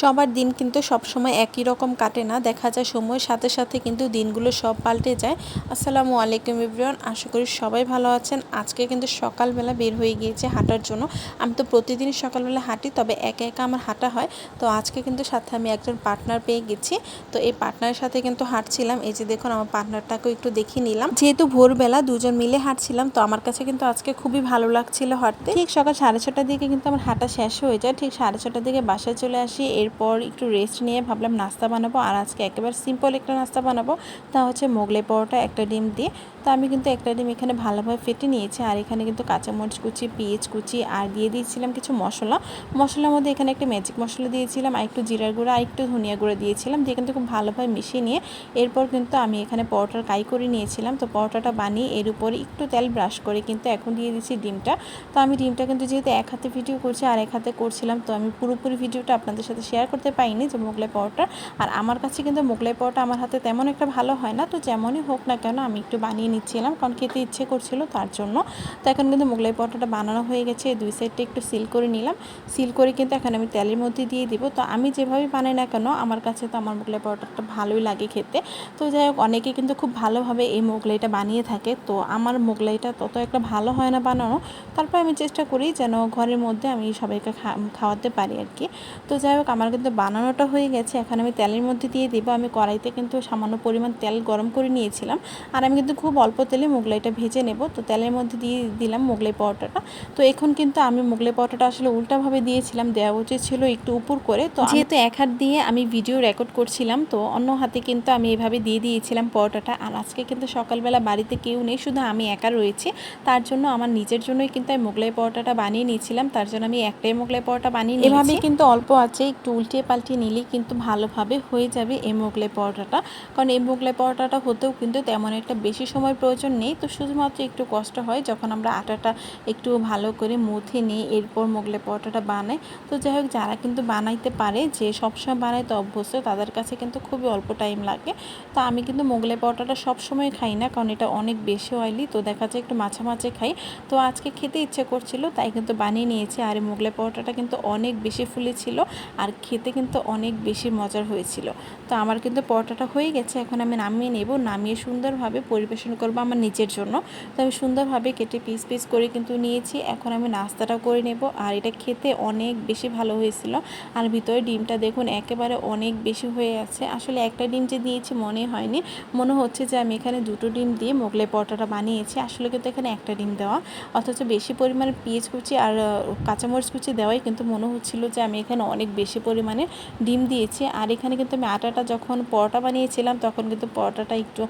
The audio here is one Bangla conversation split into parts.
সবার দিন কিন্তু সবসময় একই রকম কাটে না। দেখা যায় সময়ের সাথে সাথে কিন্তু দিনগুলো সব পাল্টে যায়। আসসালামু আলাইকুম ইব্রিয়ান আশা করি সবাই ভালো আছেন। আজকে কিন্তু সকালবেলা বের হয়ে গিয়েছে হাঁটার জন্য। আমি তো প্রতিদিন সকালবেলা হাঁটি, তবে একা একা আমার হাঁটা হয়। তো আজকে কিন্তু সাথে আমি একজন পার্টনার পেয়ে গেছি। তো এই পার্টনারের সাথে কিন্তু হাঁটছিলাম। এই যে দেখুন, আমার পার্টনারটাকেও একটু দেখিয়ে নিলাম। যেহেতু ভোরবেলা দুজন মিলে হাঁটছিলাম, তো আমার কাছে কিন্তু আজকে খুবই ভালো লাগছিল হাঁটতে। ঠিক সকাল সাড়ে ছটার দিকে কিন্তু আমার হাঁটা শেষ হয়ে যায়। ঠিক সাড়ে ছটার দিকে বাসায় চলে আসি। এরপর একটু রেস্ট নিয়ে ভাবলাম নাস্তা বানাবো। আর আজকে একেবারে সিম্পল একটা নাস্তা বানাবো। তা হচ্ছে মোগলাই পরোটা, একটা ডিম দিয়ে। তো আমি কিন্তু একটা ডিম এখানে ভালোভাবে ফেটে নিয়েছি। আর এখানে কিন্তু কাঁচামরিচ কুচি, পেঁয়াজ কুচি, আর দিয়ে দিয়েছিলাম কিছু মশলা। মশলার মধ্যে এখানে একটা ম্যাজিক মশলা দিয়েছিলাম, আর একটু জিরার গুঁড়া, আর একটু ধনিয়া গুঁড়া দিয়েছিলাম। দিয়ে কিন্তু খুব ভালোভাবে মিশিয়ে নিয়ে এরপর কিন্তু আমি এখানে পরোটার কাই করে নিয়েছিলাম। তো পরোটাটা বানিয়ে এর উপরে একটু তেল ব্রাশ করে কিন্তু এখন দিয়ে দিচ্ছি ডিমটা। তো আমি ডিমটা কিন্তু যেহেতু এক হাতে ভিডিও করছি, আর এক হাতে করছিলাম, তো আমি পুরোপুরি ভিডিওটা আপনাদের সাথে শেয়ার করতে পারিনি যে মোগলাই পরোটা। আর আমার কাছে কিন্তু মোগলাই পরোটা আমার হাতে তেমন একটা ভালো হয় না, তো যেমনই হোক না কেন আমি একটু বানিয়ে নিচ্ছিলাম, কারণ খেতে ইচ্ছে করছিল তার জন্য। তো এখন কিন্তু মোগলাই পরোটাটা বানানো হয়ে গেছে দুই সাইডটা একটু সিল করে নিলাম। সিল করে কিন্তু এখন আমি তেলের মধ্যে দিয়ে দিব। তো আমি যেভাবে বানাই না কেন, আমার কাছে তো আমার মোগলাই পরোটাটা ভালোই লাগে খেতে। তো যাই হোক, অনেকে কিন্তু খুব ভালোভাবে এই মোগলাইটা বানিয়ে থাকে। তো আমার মোগলাইটা তত একটা ভালো হয় না বানানো। তারপর আমি চেষ্টা করি যেন ঘরের মধ্যে আমি সবাইকে খাওয়াতে পারি আর কি। তো যাই হোক, আমার কিন্তু বানানোটা হয়ে গেছে। এখন আমি তেলের মধ্যে দিয়ে দেবো। আমি কড়াইতে কিন্তু সামান্য পরিমাণ তেল গরম করে নিয়েছিলাম। আর আমি কিন্তু খুব অল্প তেলে মোগলাইটা ভেজে নেব। তো তেলের মধ্যে দিয়ে দিলাম মোগলাই পরোটাটা। তো এখন কিন্তু আমি মোগলাই পরোটাটা আসলে উল্টাভাবে দিয়েছিলাম। দেওয়া উচিত ছিল একটু উপর করে। তো যেহেতু এক হাত দিয়ে আমি ভিডিও রেকর্ড করছিলাম তো অন্য হাতে কিন্তু আমি এভাবে দিয়ে দিয়েছিলাম পরোটাটা। আর আজকে কিন্তু সকালবেলা বাড়িতে কেউ নেই শুধু আমি একা রয়েছি। তার জন্য আমার নিজের জন্যই কিন্তু আমি মোগলাই পরোটাটা বানিয়ে নিয়েছিলাম। তার জন্য আমি একটাই মোগলাই পরোটা বানিয়ে এভাবে কিন্তু অল্প আছে একটু উল্টিয়ে পাল্টিয়ে নিলেই কিন্তু ভালোভাবে হয়ে যাবে এই মোগলাই পরোটাটা। কারণ এই মোগলাই পরোটাটা হতেও কিন্তু তেমন একটা বেশি সময় প্রয়োজন নেই। তো শুধুমাত্র একটু কষ্ট হয় যখন আমরা আটাটা একটু ভালো করে মুথে নিই এরপর মোগলাই পরোটাটা বানাই। তো যাই হোক, যারা কিন্তু বানাইতে পারে, যে সবসময় বানাইতে অভ্যস্ত, তাদের কাছে কিন্তু খুবই অল্প টাইম লাগে। তো আমি কিন্তু মোগলাই পরোটাটা সবসময় খাই না, কারণ এটা অনেক বেশি অয়েলি তো দেখা যায় একটু মাছে খাই। তো আজকে খেতে ইচ্ছে করছিল, তাই কিন্তু বানিয়ে নিয়েছি। আর এই মোগলাই পরোটাটা কিন্তু অনেক বেশি ফুলেছিল আর খেতে কিন্তু অনেক বেশি মজার হয়েছিল। তো আমার কিন্তু পরোটাটা হয়ে গেছে, এখন আমি নামিয়ে নেব। নামিয়ে সুন্দরভাবে পরিবেশন করব আমার নিজের জন্য। তো আমি সুন্দরভাবে কেটে পিস পিস করে কিন্তু নিয়েছি। এখন আমি নাস্তাটা করে নেব। আর এটা খেতে অনেক বেশি ভালো হয়েছিল। আর ভিতরে ডিমটা দেখুন একেবারে অনেক বেশি হয়ে আছে। আসলে একটা ডিম যে দিয়েছি মনে হয়নি। মনে হচ্ছে যে আমি এখানে দুটো ডিম দিয়ে মোগলাই পরোটাটা বানিয়েছি। আসলে কিন্তু এখানে একটা ডিম দেওয়া। অথচ বেশি পরিমাণে পেঁয়াজ কুচি আর কাঁচামরিচ কুচি দেওয়াই কিন্তু মনে হচ্ছিল যে আমি এখানে অনেক বেশি পরিমাণে ডিম দিয়েছি। আর এখানে কিন্তু আমি আটাটা যখন পরোটা বানিয়েছিলাম, তখন কিন্তু পরোটাটা একটু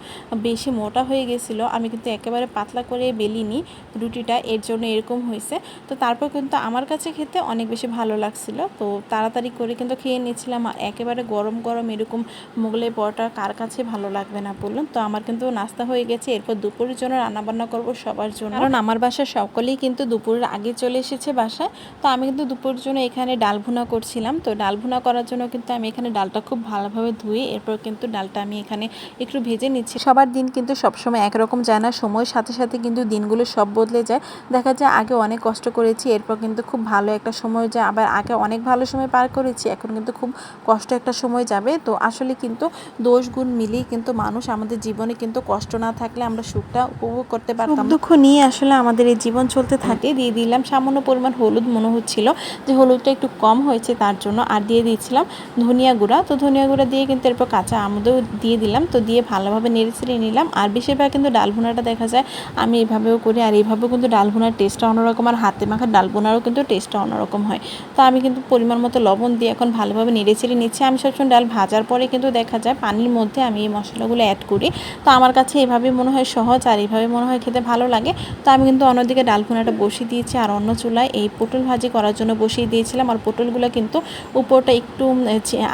বেশি মোটা হয়ে গেছিল। আমি কিন্তু একেবারে পাতলা করে বেলিনি রুটিটা, এর জন্য এরকম হয়েছে। তো তারপর কিন্তু আমার কাছে খেতে অনেক বেশি ভালো লাগছিল। তো তাড়াতাড়ি করে কিন্তু খেয়ে নিয়েছিলাম। একেবারে গরম গরম এরকম মোগলাই পরোটা কার কাছে ভালো লাগবে না বলুন? তো আমার কিন্তু নাস্তা হয়ে গেছে। এরপর দুপুরের জন্য রান্নাবান্না করব সবার জন্য। কারণ আমার বাসায় সকলেই কিন্তু দুপুরের আগে চলে এসেছে বাসায়। তো আমি কিন্তু দুপুরের জন্য এখানে ডাল ভুনা করছিলাম। তো ডাল ভুনা করার জন্য কিন্তু আমি এখানে ডালটা খুব ভালোভাবে ধুয়ে এরপর কিন্তু ডালটা আমি এখানে একটু ভেজে নিচ্ছি। সবার দিন কিন্তু সবসময় একরকম যায় না। সময়ের সাথে সাথে কিন্তু দিনগুলো সব বদলে যায়। দেখা যায় আগে অনেক কষ্ট করেছি, এরপর কিন্তু খুব ভালো একটা সময় যায়। আবার আগে অনেক ভালো সময় পার করেছি, এখন কিন্তু খুব কষ্ট একটা সময় যাবে। তো আসলে কিন্তু দোষ গুণ মিলিয়ে কিন্তু মানুষ আমাদের জীবনে কিন্তু কষ্ট না থাকলে আমরা সুখটা উপভোগ করতে পারতাম দুঃখ নিয়ে আসলে আমাদের এই জীবন চলতে থাকে। দিয়ে দিলাম সামান্য পরিমাণ হলুদ মনে হচ্ছিল। যে হলুদটা একটু কম হয়েছে তার জন্য আর দিয়ে দিয়েছিলাম ধনিয়া গুঁড়া। তো ধনিয়া গুঁড়া দিয়ে কিন্তু এরপর কাঁচা আমদেও দিয়ে দিলাম। তো দিয়ে ভালোভাবে নেড়ে ছেড়ে নিলাম। আর বেশিরভাগ কিন্তু ডাল ভুনাটা দেখা যায় আমি এভাবেও করি আর এইভাবেও কিন্তু ডাল ভুনার টেস্টটা অন্যরকম আর হাতে মাখা ডাল কিন্তু টেস্টটা অন্যরকম হয়। তো আমি কিন্তু পরিমাণ মতো লবণ দিয়ে এখন ভালোভাবে নেড়ে ছেড়ে নিচ্ছি। আমি সবসময় ডাল ভাজার পরে কিন্তু দেখা যায় পানির মধ্যে আমি এই মশলাগুলো অ্যাড করি। তো আমার কাছে এভাবে মনে হয় সহজ আর এইভাবে মনে হয় খেতে ভালো লাগে। তো আমি কিন্তু অন্যদিকে ডাল ভুনাটা বসিয়ে দিয়েছি আর অন্য চুলায় এই পটল ভাজি করার জন্য বসিয়ে দিয়েছিলাম। আর পটলগুলো কিন্তু উপরটা একটু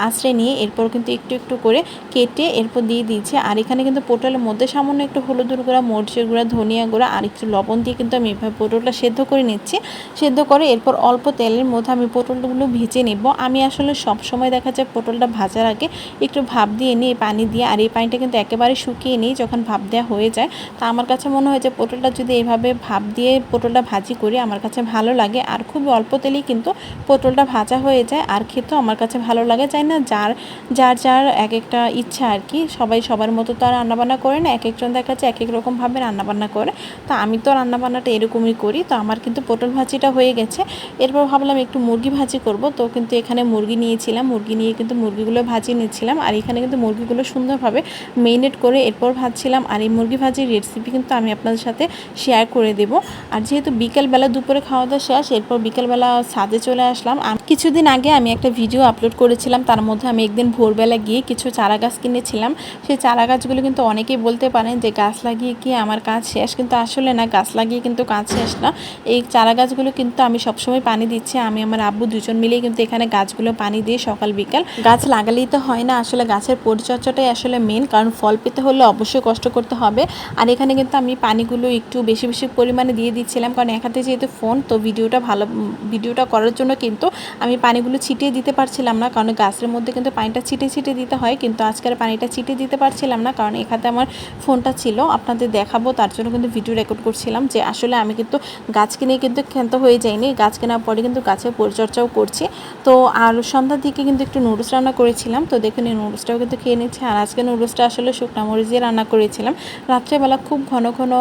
আশ্রয় নিয়ে এরপর কিন্তু একটু একটু করে কেটে এরপর দিয়ে দিয়েছি। আর এখানে কিন্তু পটলের মধ্যে সামান্য একটু হলুদের গুঁড়া, মরিচের গুঁড়া, ধনিয়া গুঁড়া আর একটু লবণ দিয়ে কিন্তু আমি এভাবে পটলটা সেদ্ধ করে নিচ্ছি। সেদ্ধ করে এরপর অল্প তেলের মধ্যে আমি পটলগুলো ভেজে নেব। আমি আসলে সব সময় দেখা যায় পটলটা ভাজার আগে একটু ভাপ দিয়ে নিই পানি দিয়ে, আর এই পানিটা কিন্তু একেবারে শুকিয়ে নিই যখন ভাপ দেওয়া হয়ে যায়, তা আমার কাছে মনে হয় যে পটলটা যদি এভাবে ভাপ দিয়ে পটলটা ভাজি করি, আমার কাছে ভালো লাগে। আর খুব অল্প তেলেই কিন্তু পটলটা ভাজা হয়ে যায়। আর খেতে খেতেও আমার কাছে ভালো লাগে জানি না, যার যার যার এক একটা ইচ্ছা আর কি, সবাই সবার মতো তো আর রান্নাবান্না করে না, এক একজন দেখা যাচ্ছে এক এক রকমভাবে রান্নাবান্না করে, তো আমি তো রান্নাবান্নাটা এরকমই করি, তো আমার কিন্তু পটল ভাজিটা হয়ে গেছে, এরপর ভাবলাম একটু মুরগি ভাজি করব, তো কিন্তু এখানে মুরগি নিয়েছিলাম, মুরগি নিয়ে কিন্তু মুরগিগুলো ভাজি নিয়েছিলাম আর এখানে কিন্তু মুরগিগুলো সুন্দরভাবে মেরিনেট করে এরপর ভাজছিলাম, আর এই মুরগি ভাজির রেসিপি কিন্তু আমি আপনাদের সাথে শেয়ার করে দেব, আর যেহেতু বিকেলবেলা দুপুরে খাওয়া দাওয়া শেষ, এরপর বিকেলবেলা ছাদে চলে আসলাম আম- কিছুদিন আগে আমি একটা ভিডিও আপলোড করেছিলাম, তার মধ্যে আমি একদিন ভোরবেলা গিয়ে কিছু চারা গাছ কিনেছিলাম। সেই চারা গাছগুলো কিন্তু অনেকেই বলতে পারেন যে, গাছ লাগিয়ে কি আমার কাজ শেষ? কিন্তু আসলে না, গাছ লাগিয়ে কিন্তু কাজ শেষ না। এই চারা গাছগুলো কিন্তু আমি সবসময় পানি দিচ্ছি। আমি আমার আব্বু দুজন মিলেই কিন্তু এখানে গাছগুলো পানি দিয়ে সকাল, বিকাল। গাছ লাগালেই তো হয় না, আসলে গাছের পরিচর্যাটাই আসলে মেন কারণ ফল পেতে হলে অবশ্যই কষ্ট করতে হবে। আর এখানে কিন্তু আমি পানিগুলো একটু বেশি বেশি পরিমাণে দিয়ে দিচ্ছিলাম, কারণ এক হাতে যেহেতু ফোন তো ভিডিওটা ভালো ভিডিওটা করার জন্য কিন্তু আমি পানিগুলো ছিটিয়ে দিতে পারছিলাম না, কারণ গাছের মধ্যে কিন্তু পানিটা ছিটিয়ে ছিটিয়ে দিতে হয়, কিন্তু আজকের পানিটা ছিটিয়ে দিতে পারছিলাম না, কারণ এখানে আমার ফোনটা ছিল। আপনাদের দেখাবো, তার জন্য কিন্তু ভিডিও রেকর্ড করছিলাম যে আসলে আমি কিন্তু গাছ কিনে কিন্তু ক্ষান্ত হয়ে যাইনি। গাছ কেনার পরে কিন্তু গাছের পরিচর্যাও করছি। তো আর সন্ধ্যার দিকে কিন্তু একটু নুডলস রান্না করেছিলাম। তো দেখুন, এই নুডলসটাও কিন্তু খেয়ে নিচ্ছে। আর আজকে নুডলসটা আসলে শুকনা মরিচ দিয়ে রান্না করেছিলাম। রাত্রেবেলা খুব ঘন ঘন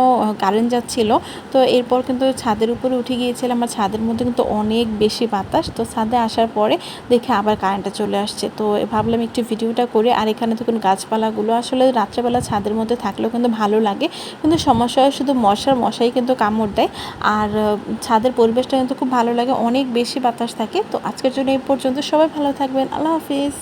কারেন্ট যাচ্ছিল। তো এরপর কিন্তু ছাদের উপরে উঠে গিয়েছিলাম। আর ছাদের মধ্যে কিন্তু অনেক বেশি বাতাস। তো ছাদে আসার পরে দেখে আবার কারেন্টটা চলে আসছে। তো ভাবলাম একটু ভিডিওটা করে, আর এখানে দেখুন গাছপালাগুলো আসলে রাত্রেবেলা ছাদের মধ্যে থাকলেও কিন্তু ভালো লাগে। কিন্তু সমস্যা হয় শুধু মশার, মশাই কিন্তু কামড় দেয়। আর ছাদের পরিবেশটা কিন্তু খুব ভালো লাগে, অনেক বেশি বাতাস থাকে। তো আজকের জন্য এই পর্যন্ত সবাই ভালো থাকবেন। আল্লাহ হাফিজ।